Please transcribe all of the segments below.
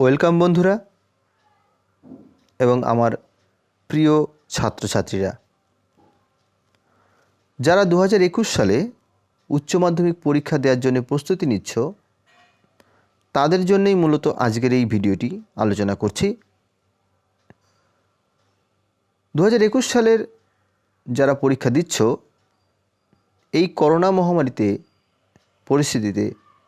Welcome বন্ধুরা এবং আমার প্রিয় ছাত্রছাত্রীরা। যারা দু হাজার একুশ সালে উচ্চ মাধ্যমিক পরীক্ষা দেওয়ার জন্য প্রস্তুতি নিচ্ছ, তাদের জন্যই মূলত আজকের এই ভিডিওটি আলোচনা করছি। দু হাজার একুশ সালের যারা পরীক্ষা দিচ্ছ, এই করোনা মহামারীতে পরিস্থিতিতে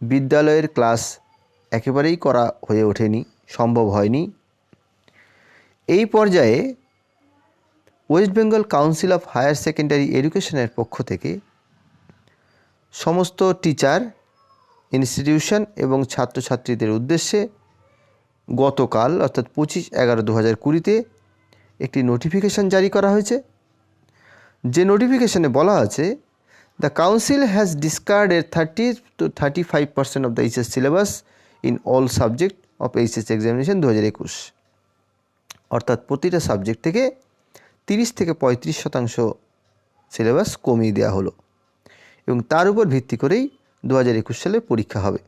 বিদ্যালয়ের ক্লাস একেবারেই করা হয়ে ওঠেনি, সম্ভব হয়নি। এই পর্যায়ে West Bengal council of higher secondary এডুকেশনের পক্ষ থেকে সমস্ত টিচার, ইনস্টিটিউশন এবং ছাত্রছাত্রীদের উদ্দেশ্যে গতকাল, অর্থাৎ পঁচিশ এগারো দু হাজার কুড়িতে একটি নোটিফিকেশন জারি করা হয়েছে। যে নোটিফিকেশনে বলা আছে the council has discarded thirty two thirty five percent of the HS syllabus in all subject of HS examination দু হাজার একুশ। অর্থাৎ প্রতিটা সাবজেক্ট থেকে তিরিশ থেকে পঁয়ত্রিশ শতাংশ সিলেবাস কমিয়ে দেওয়া হলো এবং তার উপর ভিত্তি করেই দু হাজার একুশ সালে পরীক্ষা হবে।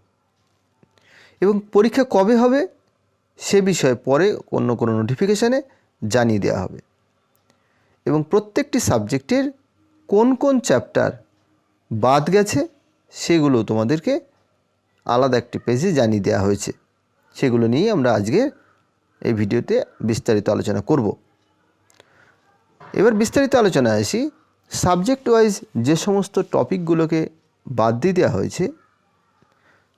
এবং পরীক্ষা কবে হবে সে বিষয়ে পরে অন্য কোনো নোটিফিকেশানে জানিয়ে দেওয়া হবে। এবং প্রত্যেকটি সাবজেক্টের কোন কোন চ্যাপ্টার বাদ গেছে সেগুলো তোমাদেরকে আলাদা একটি পেজে জানিয়ে দেওয়া হয়েছে। সেগুলো নিয়েই আমরা আজকে এই ভিডিওতে বিস্তারিত আলোচনা করব। এবার বিস্তারিত আলোচনায় আসি। সাবজেক্ট ওয়াইজ যে সমস্ত টপিকগুলোকে বাদ দিয়ে দেওয়া হয়েছে,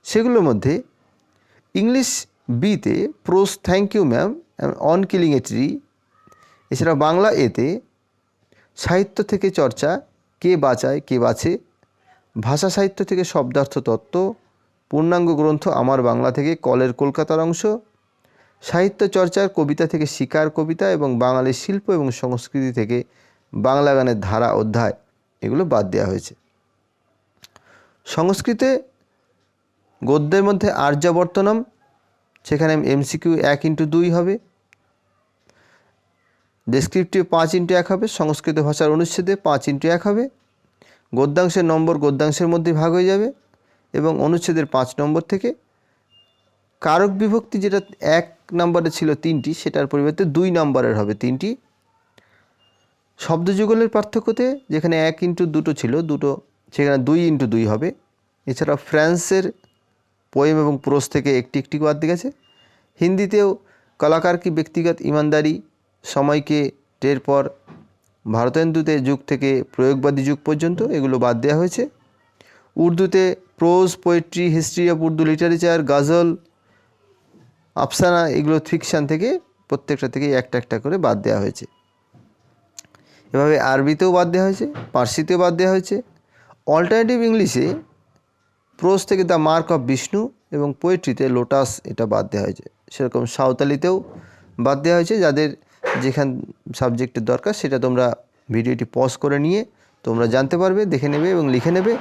সেগুলোর মধ্যে ইংলিশ বিতে prose thank you ma'am on killing a tree এছাড়া বাংলা এতে সাহিত্য থেকে চর্চা, কে বাঁচায়, কে বাঁচে, ভাষা সাহিত্য থেকে শব্দার্থ তত্ত্ব পূর্ণাঙ্গ গ্রন্থ আমার বাংলা থেকে কলের কলকাতার অংশ, সাহিত্য চর্চার কবিতা থেকে শিকার কবিতা এবং বাঙালি শিল্প এবং সংস্কৃতি থেকে বাংলা গানের ধারা অধ্যায়, এগুলো বাদ দেওয়া হয়েছে। সংস্কৃতে গদ্যের মধ্যে আর্যাবর্তনম, সেখানে এমসিকিউ এক ইন্টু দুই হবে, ডেসক্রিপটিভ পাঁচ ইন্টু এক হবে, সংস্কৃত ভাষার অনুচ্ছেদে পাঁচ ইন্টু এক হবে, গদ্যাংশের নম্বর গদ্যাংশের মধ্যে ভাগ হয়ে যাবে এবং অনুচ্ছেদের পাঁচ নম্বর থেকে কারক বিভক্তি যেটা এক নম্বরে ছিল তিনটি, সেটার পরিবর্তে দুই নম্বরের হবে তিনটি। শব্দযুগলের পার্থক্যতে যেখানে এক ইন্টু দুটো ছিল, দুটো, সেখানে দুই ইন্টু দুই হবে। এছাড়া ফ্রান্সের পোয়েম এবং প্রোস থেকে একটি একটি বাদ দিয়ে গেছে। হিন্দিতেও কলাকার কি ব্যক্তিগত ইমানদারি, সময়কে টের পর ভারতেন্দুতে যুগ থেকে প্রয়োগবাদী যুগ পর্যন্ত এগুলো বাদ দেওয়া হয়েছে। উর্দুতে prose poetry history of Urdu literature গাজল আফসানা এগুলো ফিকশান থেকে, প্রত্যেকটা থেকে একটা একটা করে বাদ দেওয়া হয়েছে। এভাবে আরবিতেও বাদ দেওয়া হয়েছে, পার্সিতেও বাদ দেওয়া হয়েছে। অল্টারনেটিভ ইংলিশে প্রোজ থেকে দ্য মার্ক অফ বিষ্ণু এবং পোয়েট্রিতে লোটাস এটা বাদ দেওয়া হয়েছে। সেরকম সাঁওতালিতেও বাদ দেওয়া হয়েছে, যাদের যেখান সাবজেক্টের দরকার, সেটা তোমরা ভিডিওটি পজ করে নিয়ে তোমরা জানতে পারবে, দেখে নেবে এবং লিখে নেবে।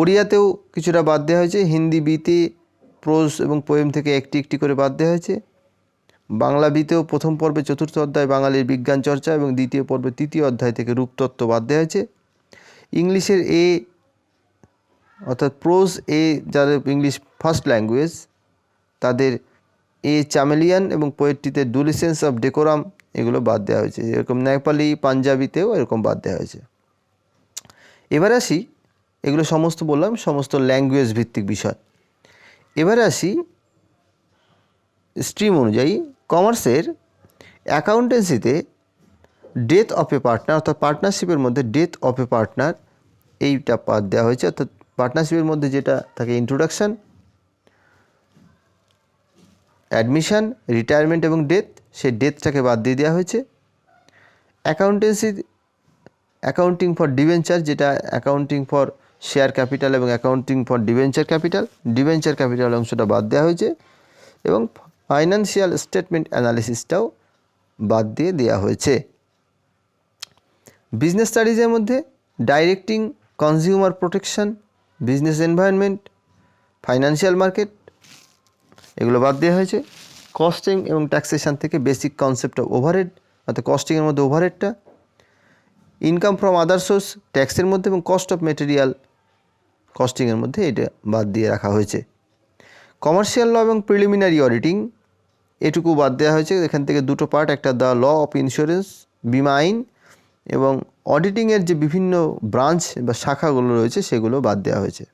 ওড়িয়াতেও কিছুটা বাদ দেওয়া হয়েছে। হিন্দি বিতে প্রোজ এবং পোয়েম থেকে একটি একটি করে বাদ দেওয়া হয়েছে। বাংলা বিতেও প্রথম পর্বে চতুর্থ অধ্যায় বাঙালির বিজ্ঞান চর্চা এবং দ্বিতীয় পর্বে তৃতীয় অধ্যায় থেকে রূপতত্ত্ব বাদ দেওয়া হয়েছে। ইংলিশের এ অর্থাৎ প্রোজ এ যাদের ইংলিশ ফার্স্ট ল্যাঙ্গুয়েজ, তাদের এ চামেলিয়ান এবং পোয়েট্রিতে ডুলিসেন্স অফ ডেকোরাম এগুলো বাদ দেওয়া হয়েছে। এরকম নেপালি, পাঞ্জাবিতেও এরকম বাদ দেওয়া হয়েছে। এবার আসি এগুলো সমস্ত বললাম, সমস্ত ল্যাঙ্গুয়েজ ভিত্তিক বিষয়। এবারে আসি স্ট্রিম অনুযায়ী কমার্সের অ্যাকাউন্টেন্সিতে ডেথ অফ এ পার্টনার অর্থাৎ পার্টনারশিপের মধ্যে ডেথ অফ এ পার্টনার এইটা বাদ দেওয়া হয়েছে, অর্থাৎ পার্টনারশিপের মধ্যে যেটা থাকে ইন্ট্রোডাকশান অ্যাডমিশান রিটায়ারমেন্ট এবং ডেথ সেই ডেথটাকে বাদ দিয়ে দেওয়া হয়েছে। অ্যাকাউন্টেন্সি অ্যাকাউন্টিং ফর ডিভেঞ্চার যেটা অ্যাকাউন্টিং ফর শেয়ার ক্যাপিটাল এবং accounting for debenture capital. Debenture capital অংশটা বাদ দেওয়া হয়েছে এবং ফাইন্যান্সিয়াল স্টেটমেন্ট অ্যানালিসিসটাও বাদ দিয়ে দেওয়া হয়েছে। বিজনেস স্টাডিজের মধ্যে directing, consumer protection, business environment, financial market, এগুলো বাদ দেওয়া হয়েছে। কস্টিং এবং ট্যাক্সেশন থেকে বেসিক কনসেপ্ট অফ ওভারহেড, অর্থাৎ কস্টিংয়ের মধ্যে ওভারহেডটা, ইনকাম ফ্রম আদার সোর্স, ট্যাক্সের মধ্যে এবং কস্ট অফ মেটেরিয়াল কস্টিংয়ের মধ্যে এটা বাদ দিয়ে রাখা হয়েছে। কমার্শিয়াল ল এবং প্রিলিমিনারি অডিটিং এটুকু বাদ দেওয়া হয়েছে। এখান থেকে দুটো পার্ট একটা দ্য ল অফ ইন্স্যুরেন্স বিমা আইন এবং অডিটিংয়ের যে বিভিন্ন ব্রাঞ্চ বা শাখাগুলো রয়েছে, সেগুলো বাদ দেওয়া হয়েছে।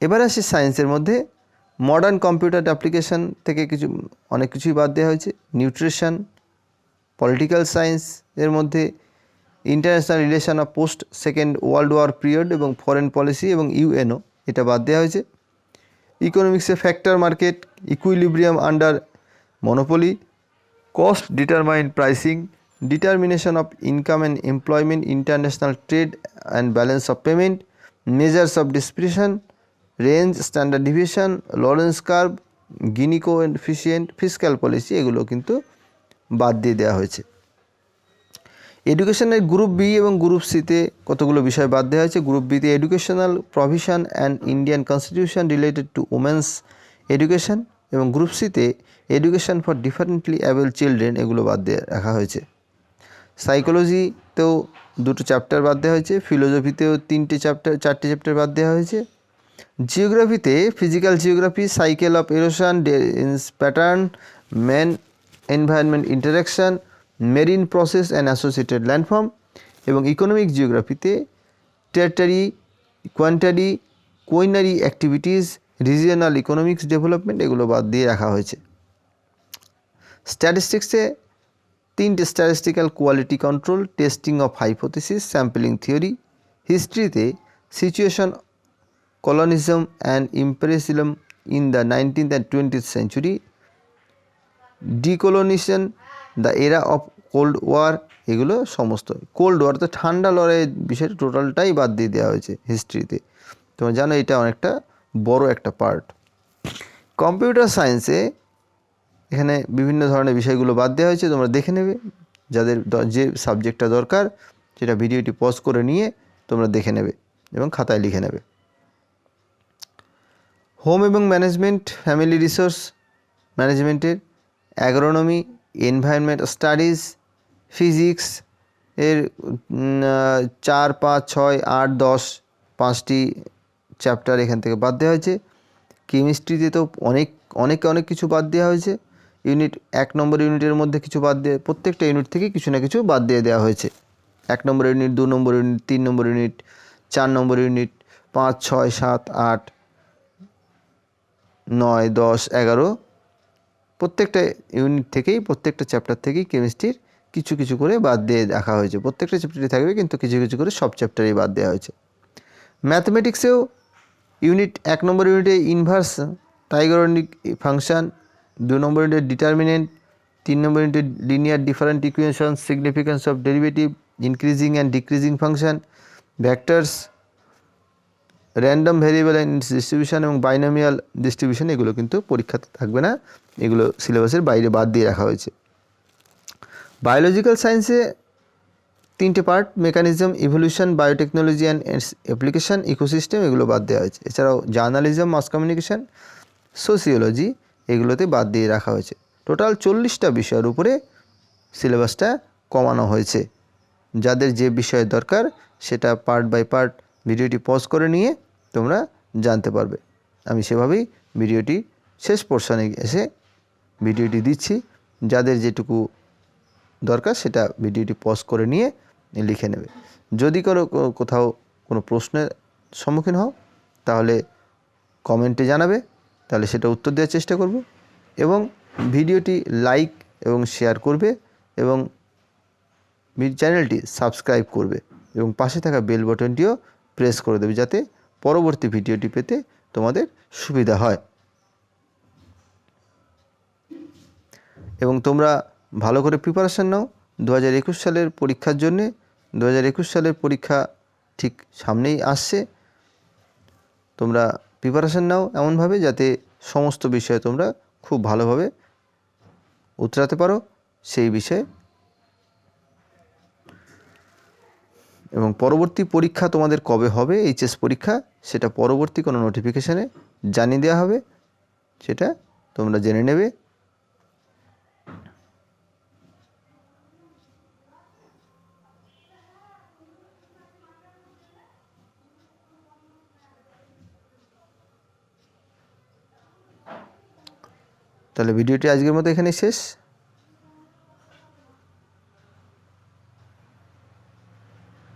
এবার আসি সায়েন্সের মধ্যে। মডার্ন কম্পিউটার অ্যাপ্লিকেশন থেকে কিছু, অনেক কিছুই বাদ দেওয়া হয়েছে। নিউট্রিশন পলিটিক্যাল সায়েন্স এর মধ্যে international relation of post second world war period এবং ফরেন পলিসি এবং ইউএনও এটা বাদ দেওয়া হয়েছে। ইকোনমিক্সে factor market equilibrium under monopoly cost determine pricing determination of income and employment international trade and balance of payment measures of dispersion range standard division Lorenz curve Gini coefficient fiscal policy এগুলো কিন্তু বাদ দিয়ে দেওয়া হয়েছে। এডুকেশনের group B এবং group সিতে কতগুলো বিষয় বাদ দেওয়া হয়েছে? গ্রুপ বিতে educational provision and Indian constitution related to women's education এবং গ্রুপ সিতে education for differently abled children এগুলো বাদ দিয়ে রাখা হয়েছে। সাইকোলজিতেও দুটো চ্যাপ্টার বাদ দেওয়া হয়েছে ফিলোজফিতেও তিনটে চ্যাপ্টার চারটে চ্যাপ্টার বাদ দেওয়া হয়েছে। জিওগ্রাফিতে physical geography cycle of erosion pattern man environment interaction marine process and associated landform এবং ইকোনমিক জিওগ্রাফিতে tertiary, কোয়ান্টারি, quinary activities regional economics development এগুলো বাদ দিয়ে রাখা হয়েছে। স্ট্যাটিস্টিক্সে তিনটে statistical quality control, testing of hypothesis, sampling theory, হিস্ট্রিতে situation, colonialism and imperialism in the nineteenth and twentieth century, decolonisation the era of cold war, এগুলো সমস্ত। কোল্ড ওয়ার তো ঠান্ডা লড়াইয়ের বিষয়টা টোটালটাই বাদ দিয়ে দেওয়া হয়েছে হিস্ট্রিতে। তোমরা জানো এটা অনেকটা বড় একটা পার্ট। কম্পিউটার সায়েন্সে এখানে বিভিন্ন ধরনের বিষয়গুলো বাদ দেওয়া হয়েছে, তোমরা দেখে নেবে। যাদের যে সাবজেক্টটা দরকার, সেটা ভিডিওটি পজ করে নিয়ে তোমরা দেখে নেবে এবং খাতায় লিখে নেবে। হোম এবং ম্যানেজমেন্ট, ফ্যামিলি রিসোর্স, ম্যানেজমেন্টের, অ্যাগ্রোনমি এনভায়রনমেন্ট স্টাডিজ ফিজিক্স এর চার, পাঁচ, ছয়, আট, দশ, পাঁচটি চ্যাপ্টার এখান থেকে বাদ দেওয়া হয়েছে। কেমিস্ট্রিতে তো অনেক অনেক অনেক কিছু বাদ দেওয়া হয়েছে। ইউনিট এক নম্বর ইউনিটের মধ্যে কিছু বাদ দিয়ে, প্রত্যেকটা ইউনিট থেকে কিছু না কিছু বাদ দিয়ে দেওয়া হয়েছে। এক নম্বর ইউনিট দু নম্বর ইউনিট তিন নম্বর ইউনিট চার নম্বর ইউনিট পাঁচ, ছয়, সাত, আট, নয়, দশ, এগারো প্রত্যেকটা ইউনিট থেকেই, প্রত্যেকটা চ্যাপ্টার থেকেই কেমিস্ট্রির কিছু কিছু করে বাদ দিয়ে রাখা হয়েছে। প্রত্যেকটা চ্যাপ্টারই থাকবে, কিন্তু কিছু কিছু করে সব চ্যাপ্টারেই বাদ দেওয়া হয়েছে। ম্যাথমেটিক্সেও ইউনিট এক নম্বর ইউনিটে ইনভার্স টাইগরনিক ফাংশন দু নম্বর ইউনিটে ডিটারমিনেন্ট তিন নম্বর ইউনিটে linear different equation significance of derivative increasing and decreasing function vectors random variable distribution এবং বাইনোমিয়াল ডিস্ট্রিবিউশন এগুলো কিন্তু পরীক্ষাতে থাকবে না। এগুলো সিলেবাসের বাইরে বাদ দিয়ে রাখা হয়েছে। বায়োলজিক্যাল সায়েন্সে তিনটে part mechanism evolution biotechnology and application ecosystem এগুলো বাদ দেওয়া হয়েছে। এছাড়াও জার্নালিজম মাস কমিউনিকেশন সোসিওলজি এগুলোতে বাদ দিয়ে রাখা হয়েছে। টোটাল চল্লিশটা বিষয়ের উপরে সিলেবাসটা কমানো হয়েছে। যাদের যে বিষয় দরকার, সেটা পার্ট বাই পার্ট ভিডিওটি পজ করে নিয়ে তোমরা জানতে পারবে। আমি সেভাবেই ভিডিওটি শেষ পোর্শনে এসে ভিডিওটি দিচ্ছি। যাদের যেটুকু দরকার সেটা ভিডিওটি পজ করে নিয়ে লিখে নেবে। যদি কোনো কোথাও কোনো প্রশ্নের সম্মুখীন হও, তাহলে কমেন্টে জানাবে, তাহলে সেটা উত্তর দেওয়ার চেষ্টা করব এবং ভিডিওটি লাইক এবং শেয়ার করবে এবং চ্যানেলটি সাবস্ক্রাইব করবে এবং পাশে থাকা বেল বাটনটিও প্রেস করে দেবে যাতে পরবর্তী ভিডিওটি পেতে তোমাদের সুবিধা হয়। এবং তোমরা ভালো করে প্রিপারেশান নাও। দু হাজার একুশ সালের পরীক্ষার জন্যে দু হাজার একুশ সালের পরীক্ষা ঠিক সামনেই আসছে। তোমরা প্রিপারেশান নাও এমনভাবে যাতে সমস্ত বিষয়ে তোমরা খুব ভালোভাবে উতরাতে পারো। সেই বিষয়ে এবং পরবর্তী পরীক্ষা তোমাদের কবে হবে এইচএস পরীক্ষা, সেটা পরবর্তী কোনো নোটিফিকেশানে জানিয়ে দেওয়া হবে। সেটা তোমরা জেনে নেবে। তাহলে ভিডিওটি আজকের মতো এখানেই শেষ।